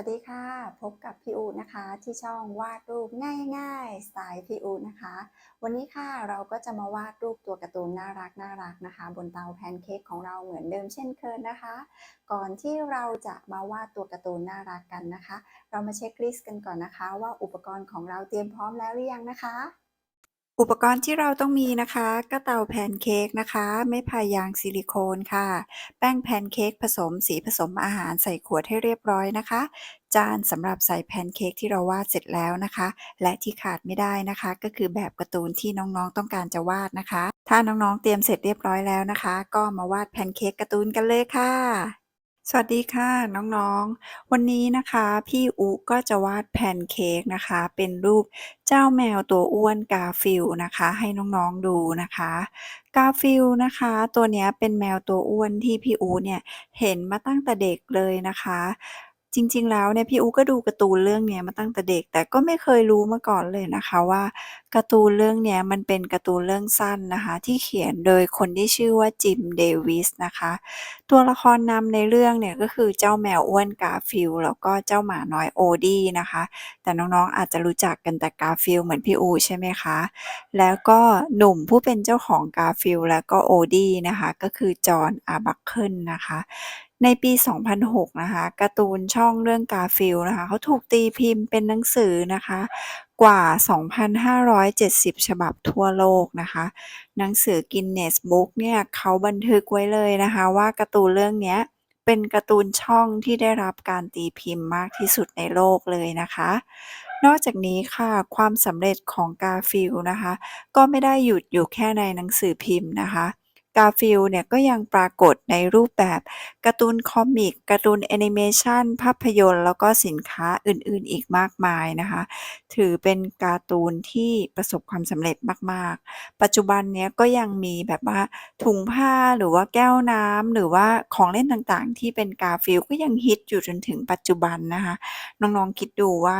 วัสดีค่ะ พบกับพี่อูนะคะที่ช่องวาดรูปง่ายๆสไตล์พี่อูนะคะ วันนี้ค่ะเราก็จะมาวาดรูปตัวการ์ตูนน่ารักน่ารักนะคะ บนเตาแพนเค้กของเราเหมือนเดิมเช่นเคยนะคะ ก่อนที่เราจะมาวาดตัวการ์ตูนน่ารักกันนะคะ เรามาเช็คลิสต์กันก่อนนะคะ ว่าอุปกรณ์ของเราเตรียมพร้อมแล้วหรือยังนะคะ อุปกรณ์ที่เราต้องมีนะคะ ก็เตาแพนเค้กนะคะ ไม้พายางซิลิโคนค่ะ แป้งแพนเค้กผสมสีผสมอาหารใส่ขวดให้เรียบร้อยนะคะ จานสำหรับใส่แพนเค้กที่เราวาดเสร็จแล้วนะคะ และที่ขาดไม่ได้นะคะ ก็คือแบบการ์ตูนที่น้องๆต้องการจะวาดนะคะ ถ้าน้องๆเตรียมเสร็จเรียบร้อยแล้วนะคะ ก็มาวาดแพนเค้กการ์ตูนกันเลยค่ะ สวัสดีค่ะน้องๆ วันนี้นะคะพี่อุก็จะวาดแพนเค้กนะคะ เป็นรูปเจ้าแมวตัวอ้วนกาฟิลนะคะ ให้น้องๆดูนะคะ กาฟิลนะคะ ตัวนี้เป็นแมวตัวอ้วนที่พี่อูเนี่ยเห็นมาตั้งแต่เด็กเลยนะคะ จริง ๆ แล้วเนี่ยพี่อูก็ดูการ์ตูนเรื่องเนี้ยมาตั้งแต่เด็ก แต่ก็ไม่เคยรู้มาก่อนเลยนะคะว่า การ์ตูนเรื่องเนี้ยมันเป็นการ์ตูนเรื่องสั้นนะคะ ที่เขียนโดยคนที่ชื่อว่าจิม เดวิสนะคะ ตัวละครนำในเรื่องเนี่ย ก็คือเจ้าแมวอ้วนกาฟิลแล้วก็เจ้าหมาน้อยโอดี้นะคะ แต่น้อง ๆ อาจจะรู้จักกันแต่กาฟิลเหมือนพี่อูใช่ไหมคะ แล้วก็หนุ่มผู้เป็นเจ้าของกาฟิลแล้วก็โอดี้นะคะ ก็คือจอห์น อาร์บัคเคิลนะคะ ในปี 2006 นะคะ การ์ตูนช่องเรื่องกาฟิลนะคะ เขาถูกตีพิมพ์เป็นหนังสือนะคะ กว่า 2,570 ฉบับทั่วโลกนะคะ หนังสือ Guinness Book เนี่ยเขาบันทึกไว้เลยนะคะว่าการ์ตูนเรื่องนี้เป็นการ์ตูนช่องที่ได้รับการตีพิมพ์มากที่สุดในโลกเลยนะคะ นอกจากนี้ค่ะความสำเร็จของกาฟิลนะคะ ก็ไม่ได้หยุดอยู่แค่ในหนังสือพิมพ์นะคะ กาฟิลเนี่ยก็ยังปรากฏในรูปแบบการ์ตูนคอมิกการ์ตูนแอนิเมชันภาพยนตร์ แล้วก็สินค้าอื่นๆอีกมากมายนะคะ ถือเป็นการ์ตูนที่ประสบความสำเร็จมากๆ ปัจจุบันเนี้ยก็ยังมีแบบว่าถุงผ้าหรือว่าแก้วน้ำหรือว่าของเล่นต่างๆ ที่เป็นกาฟิลก็ยังฮิตอยู่จนถึงปัจจุบันนะคะ น้องๆคิดดูว่า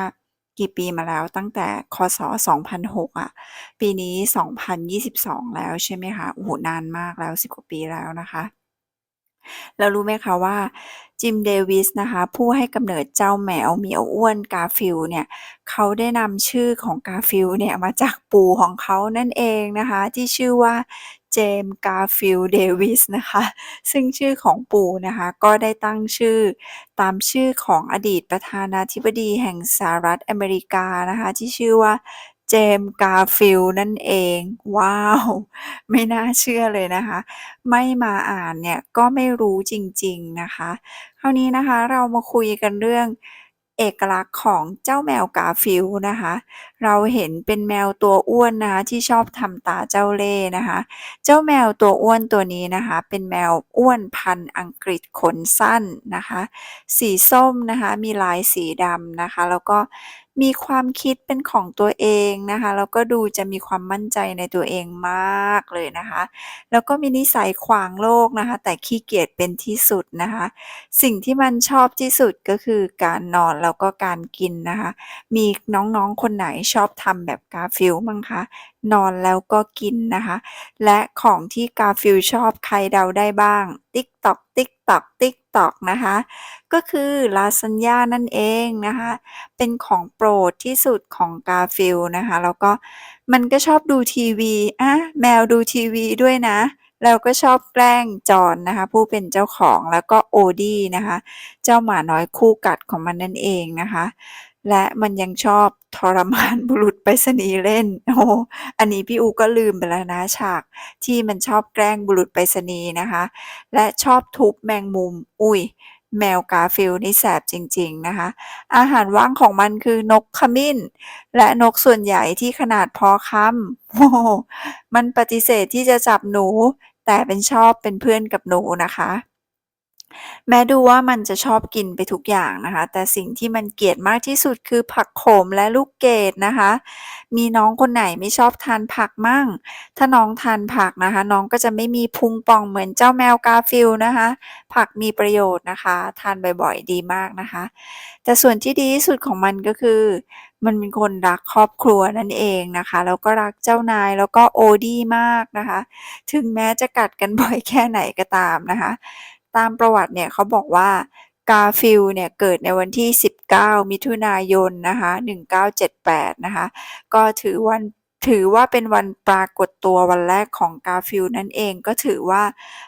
กี่ปีมาแล้วตั้งแต่คศ2006อะปีนี้ 2022 แล้วใช่ไหมคะ โอ้โฮนานมากแล้ว 10 กว่าปีแล้วนะคะแล้วรู้ไหมคะว่าจิมเดวิสนะคะผู้ให้กำเนิดเจ้าแมวเหมียวอ้วนกาฟิลเนี่ยเขาได้นำชื่อของกาฟิลเนี่ยมาจากปู่ของเขานั่นเองนะคะ ที่ชื่อว่า เจมส์กาฟิลเดวิสนะคะ ซึ่งชื่อของปู่นะคะ ก็ได้ตั้งชื่อตามชื่อของอดีตประธานาธิบดีแห่งสหรัฐอเมริกานะคะ ที่ชื่อว่าเจมส์กาฟิลนั่นเอง ว้าว ไม่น่าเชื่อเลยนะคะ ไม่มาอ่านเนี่ย ก็ไม่รู้จริงๆนะคะ คราวนี้นะคะเรามาคุยกันเรื่อง เอกลักษณ์ของเจ้าแมวกาฟิลนะคะ เราเห็นเป็นแมวตัวอ้วนนะคะที่ชอบทำตาเจ้าเล่ห์นะคะ เจ้าแมวตัวอ้วนตัวนี้นะคะ เป็นแมวอ้วนพันธุ์อังกฤษขนสั้นนะคะ สีส้มนะคะมีลายสีดำนะคะ แล้วก็ มีความคิดเป็นของตัวเองนะคะ แล้วก็ดูจะมีความมั่นใจในตัวเองมากเลยนะคะ แล้วก็มีนิสัยขวางโลกนะคะ แต่ขี้เกียจเป็นที่สุดนะคะ สิ่งที่มันชอบที่สุดก็คือการนอนแล้วก็การกินนะคะ มีน้องๆคนไหนชอบทำแบบกาฟิลมั่งคะนอนแล้วก็กินนะคะ และของที่กาฟิลชอบใครเดาได้บ้าง ติ๊กต๊อกติ๊กต๊อกติ๊ก ต๊อกนะคะ ก็คือลาซานญ่านั่นเองนะคะ เป็นของโปรดที่สุดของกาฟิลนะคะ แล้วก็มันก็ชอบดูทีวีอะแมวดูทีวีด้วยนะแล้วก็ชอบแกล้งจอนนะคะ ผู้เป็นเจ้าของแล้วก็โอดี้นะคะ เจ้าหมาน้อยคู่กัดของมันนั่นเองนะคะ และมันยังชอบทรมานบุรุษไปรษณีย์เล่น โอ้อันนี้พี่อูก็ลืมไปแล้วนะฉากที่มันชอบแกล้งบุรุษไปรษณีย์นะคะ และชอบทุบแมงมุม อุ๊ยแมวกาฟิลนี่แสบจริง ๆ นะคะ อาหารว่างของมันคือนกขมิ้น และนกส่วนใหญ่ที่ขนาดพอคำโอ้มันปฏิเสธที่จะจับหนู แต่เป็นชอบเป็นเพื่อนกับหนูนะคะ แม้ดูว่ามันจะชอบกินไปทุกอย่างนะคะ แต่สิ่งที่มันเกลียดมากที่สุดคือผักโขมและลูกเกดนะคะ มีน้องคนไหนไม่ชอบทานผักมั่ง ถ้าน้องทานผักนะคะ น้องก็จะไม่มีพุงป่องเหมือนเจ้าแมวกาฟิลนะคะ ผักมีประโยชน์นะคะ ทานบ่อยๆ ดีมากนะคะ แต่ส่วนที่ดีที่สุดของมันก็คือ มันเป็นคนรักครอบครัวนั่นเองนะคะ แล้วก็รักเจ้านายแล้วก็โอดี้มากนะคะ ถึงแม้จะกัดกันบ่อยแค่ไหนก็ตามนะคะ ตามประวัติเนี่ยเขาบอกว่ากาฟิลเนี่ยเกิดในวันที่ 19 มิถุนายนนะคะ1978นะคะก็ถือวันถือว่าเป็นวันปรากฏตัววันแรกของกาฟิลนั่นเองก็ถือว่า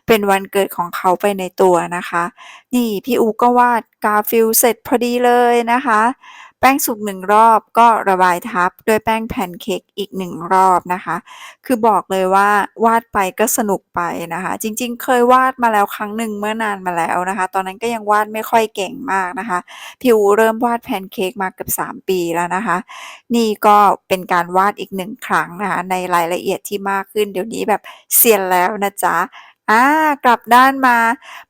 เป็นวันเกิดของเขาไปในตัวนะคะ นี่พี่อูก็วาดกาฟิลเสร็จพอดีเลยนะคะ แป้งสุกหนึ่งรอบก็ระบายทับด้วยแป้งแพนเค้กอีกหนึ่งรอบนะคะ คือบอกเลยว่าวาดไปก็สนุกไปนะคะ จริงๆ เคยวาดมาแล้วครั้งหนึ่งเมื่อนานมาแล้วนะคะ ตอนนั้นก็ยังวาดไม่ค่อยเก่งมากนะคะพี่อูเริ่มวาดแพนเค้กมาเกือบ3 ปีแล้วนะคะ นี่ก็เป็นการวาดอีกหนึ่งครั้งนะคะในรายละเอียดที่มากขึ้นเดี๋ยวนี้แบบเซียนแล้วนะจ๊ะ อ่ากลับด้านมา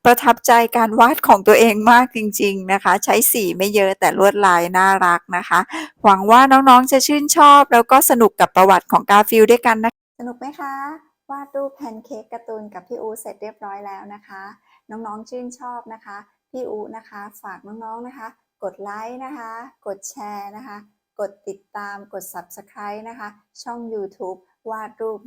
ประทับใจการวาดของตัวเองมากจริง ๆนะคะ ใช้สีไม่เยอะแต่ลวดลายน่ารักนะคะ หวังว่าน้องๆจะชื่นชอบ แล้วก็สนุกกับประวัติของกาฟิลด้วยกันนะสนุกไหมคะ วาดรูปแพนเค้กการ์ตูนกับพี่อูเสร็จเรียบร้อยแล้วนะคะ น้องๆชื่นชอบนะคะ พี่อูนะคะ ฝากน้องๆนะคะ กดไลค์นะคะ กดแชร์นะคะ กดติดตามกด Subscribe นะคะ ช่อง YouTube วาดรูป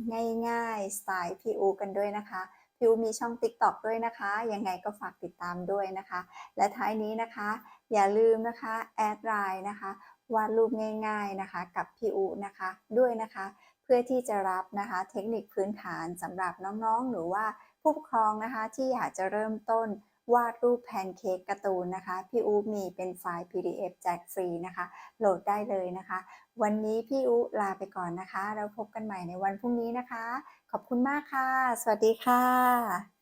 ง่ายๆสไตล์พี่อูกันด้วยนะคะ พิวมีช่อง TikTok ด้วยนะคะ ยังไงก็ฝากติดตามด้วยนะคะ และท้ายนี้นะคะ อย่าลืมนะคะแอดไลน์นะคะวาดรูปง่ายๆนะคะ กับพี่อูนะคะด้วยนะคะ เพื่อที่จะรับนะคะเทคนิคพื้นฐานสำหรับน้องๆ หรือว่าผู้ปกครองนะคะที่อยากจะเริ่มต้น วาดรูปแพนเค้กการ์ตูนนะคะ พี่อูมีเป็นไฟล์ PDF แจกฟรีนะคะ โหลดได้เลยนะคะ วันนี้พี่อูลาไปก่อนนะคะแล้วพบกันใหม่ในวันพรุ่งนี้นะคะ ขอบคุณมากค่ะ สวัสดีค่ะ